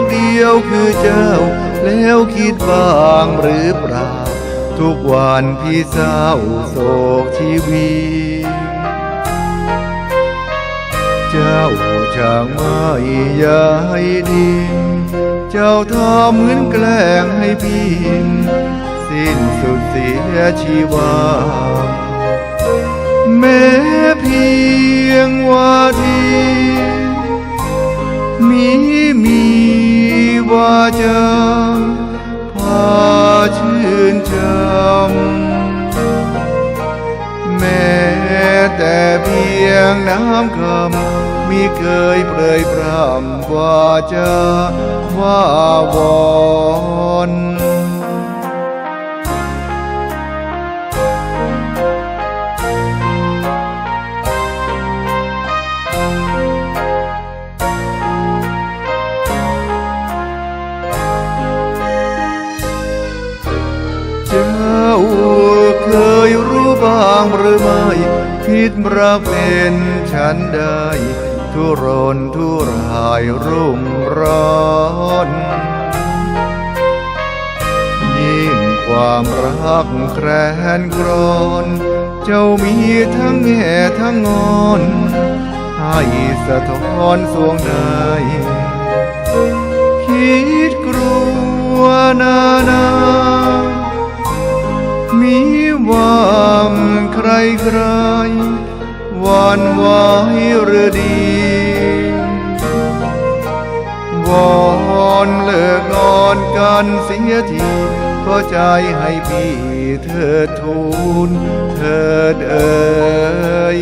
กเดียวคือเจ้า แล้วคิดบ้างหรือเปล่า ทุกวันพี่เศร้าโศกชีวิตเจ้าช่างไม่ยายดินเจ้าทำเหมือนแกล้งให้พี่สิ้นสุดเสียชีวาแม้เพียงว่า ว่าจะพาชื่นชมแม้แต่เพียงน้ำคำมีเคยเปรยพร่ำว่าจะว่าวอนาเคยรู้บ้างหรือไม่พิษรักเป็นฉันได้ ทุรนทุรายรุ่มร้อนยิ่งความรักแครนกรอนเจ้ามีทั้งแง่ทั้งงอน ให้สะท้อนสวงในคิด ใครใครหวานไหวหรือดี วอนเลิกงอนกันเสียทีก็ใจให้พี่เธอทูลเธอเอ่ย